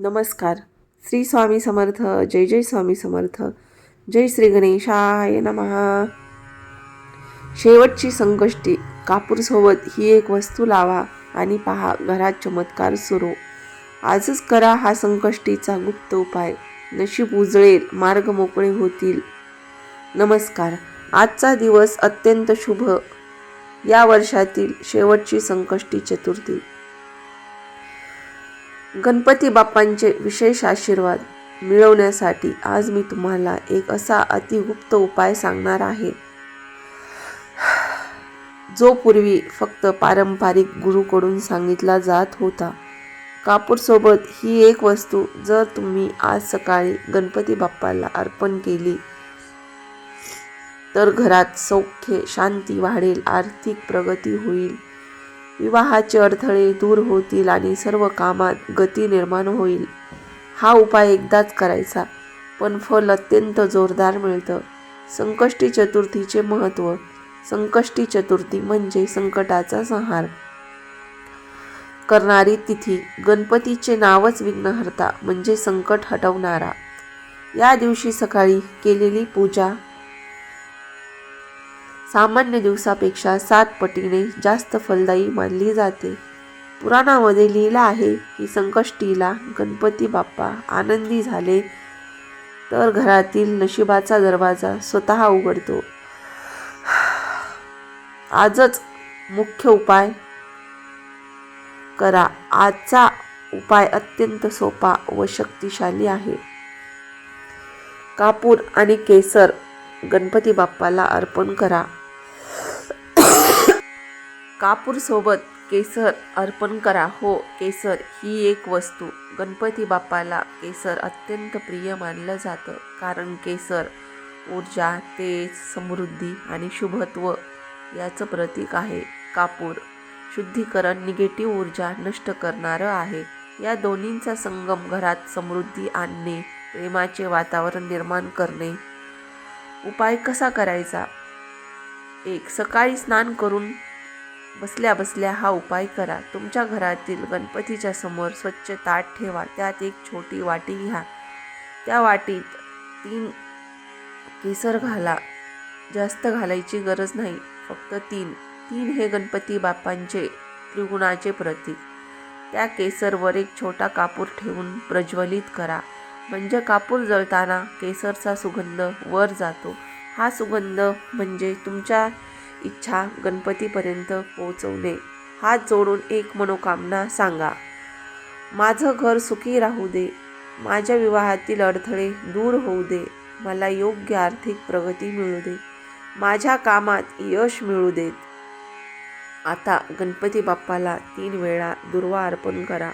नमस्कार. श्री स्वामी समर्थ जय जय स्वामी समर्थ जय श्री गणेशाय नमहा शेवटची संकष्टी कापूरसोबत ही एक वस्तू लावा आणि पहा घरात चमत्कार सुरू. आजच करा हा संकष्टीचा गुप्त उपाय. नशीब उजळेल मार्ग मोकळे होतील. नमस्कार. आजचा दिवस अत्यंत शुभ. या वर्षातील शेवटची संकष्टी चतुर्थी. गणपती बाप्पांचे विशेष आशीर्वाद मिळवण्यासाठी आज मी तुम्हाला एक असा अतिगुप्त उपाय सांगणार आहे. जो पूर्वी फक्त पारंपरिक गुरुकडून सांगितला जात होता. कापूरसोबत ही एक वस्तू जर तुम्ही आज सकाळी गणपती बाप्पाला अर्पण केली तर घरात सौख्य शांती वाढेल आर्थिक प्रगती होईल. विवाहाचे अडथळे दूर होतील आणि सर्व कामात गती निर्माण होईल. हा उपाय एकदाच करायचा पण फल अत्यंत जोरदार मिळतं. संकष्टी चतुर्थीचे महत्त्व संकष्टी चतुर्थी म्हणजे संकटाचा संहार. करणारी तिथी गणपतीचे नावच विघ्नहर्ता म्हणजे संकट हटवणारा. या दिवशी सकाळी केलेली पूजा सामान्य दिवसापेक्षा सात पटीने जास्त फलदायी मानली जाते. पुराणामध्ये लिहिलं आहे की संकष्टीला गणपती बाप्पा आनंदी झाले तर घरातील नशिबाचा दरवाजा स्वतः उघडतो. आजच मुख्य उपाय करा. आजचा उपाय अत्यंत सोपा व शक्तिशाली आहे. कापूर आणि केसर गणपती बाप्पाला अर्पण करा. कापूरसोबत केसर अर्पण करा. हो केसर ही एक वस्तू. गणपती बाप्पाला केसर अत्यंत प्रिय मानलं जातं. कारण केसर ऊर्जा तेज समृद्धी आणि शुभत्व याचं प्रतीक आहे. कापूर शुद्धीकरण निगेटिव्ह ऊर्जा नष्ट करणारं आहे. या दोन्हींचा संगम घरात समृद्धी आणणे प्रेमाचे वातावरण निर्माण करणे. उपाय कसा करायचा? एक सकाळी स्नान करून बसल्या बसल्या हा उपाय करा. तुमच्या घरातील गणपतीच्या समोर स्वच्छ ताट ठेवा. त्यात एक छोटी वाटी घ्या. त्या वाटीत तीन केसर घाला. जास्त घालायची गरज नाही. फक्त तीन. तीन हे गणपती बाप्पांचे त्रिगुणाचे प्रतीक. त्या केसरवर एक छोटा कापूर ठेवून प्रज्वलित करा. म्हणजे कापूर जळताना केसरचा सुगंध वर जातो. हा सुगंध म्हणजे तुमच्या इच्छा गणपतीपर्यंत पोहोचवणे. हात जोडून एक मनोकामना सांगा. माझं घर सुखी राहू दे. माझ्या विवाहातील अडथळे दूर होऊ दे. मला योग्य आर्थिक प्रगती मिळू दे. माझ्या कामात यश मिळू देत आता गणपती बाप्पाला तीन वेळा दुर्वा अर्पण करा.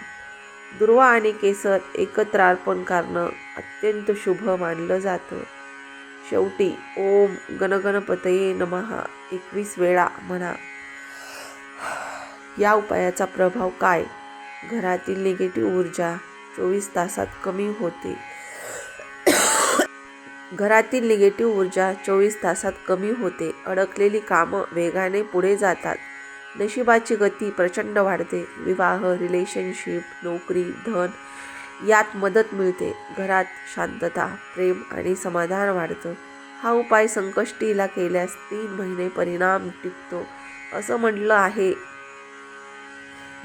दुर्वा आणि केसर एकत्र अर्पण करणं अत्यंत शुभ मानलं जातं. शेवटी ओम गणगणपतये नमहा एकवीस वेळा म्हणा. या उपायाचा प्रभाव काय? घरातील निगेटिव्ह ऊर्जा चोवीस तासात कमी होते. घरातील निगेटिव्ह ऊर्जा चोवीस तासात कमी होते. अडकलेली कामं वेगाने पुढे जातात. नशिबाची गती प्रचंड वाढते. विवाह रिलेशनशिप नोकरी धन यात मदत मिळते. घरात शांतता प्रेम आणि समाधान वाढतं. हा उपाय संकष्टीला केल्यास तीन महिने परिणाम टिकतो असं म्हटलं आहे.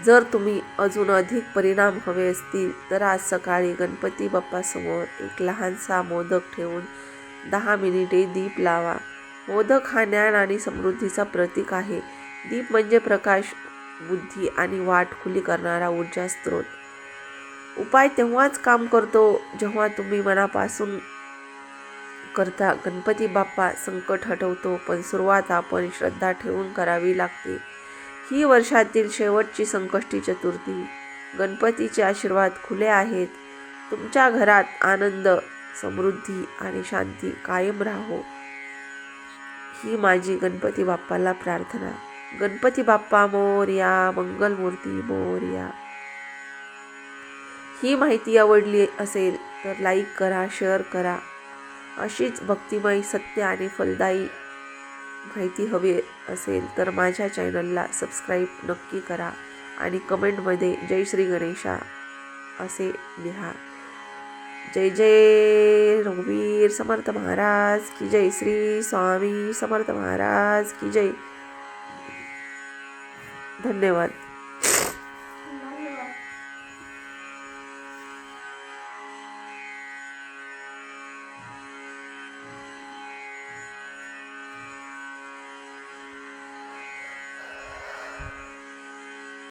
जर तुम्ही अजून अधिक परिणाम हवे असतील तर आज सकाळी गणपती बाप्पासमोर एक लहानसा मोदक ठेवून दहा मिनिटे दीप लावा. मोदक हा ज्ञान आणि समृद्धीचा प्रतीक आहे. दीप म्हणजे प्रकाश बुद्धी आणि वाट खुली करणारा ऊर्जा स्रोत. उपाय तेव्हाच काम करतो जेव्हा तुम्ही मनापासून करता. गणपती बाप्पा संकट हटवतो पण सुरुवात आपण श्रद्धा ठेवून करावी लागते. ही वर्षातील शेवटची संकष्टी चतुर्थी. गणपतीचे आशीर्वाद खुले आहेत. तुमच्या घरात आनंद समृद्धी आणि शांती कायम राहो. ही माझी गणपती बाप्पाला प्रार्थना. गणपती बाप्पा मोर्या मंगलमूर्ती मोर्या. ही माहिती आवडली असेल तर लाईक करा शेअर करा. अशीच भक्तिमय सत्य आणि फलदायी माहिती हवी असेल तर माझ्या चॅनलला सबस्क्राईब नक्की करा आणि कमेंटमध्ये जय श्री गणेशा असे लिहा. जय जय रघुवीर समर्थ महाराज की जय श्री स्वामी समर्थ महाराज की जय. धन्यवाद.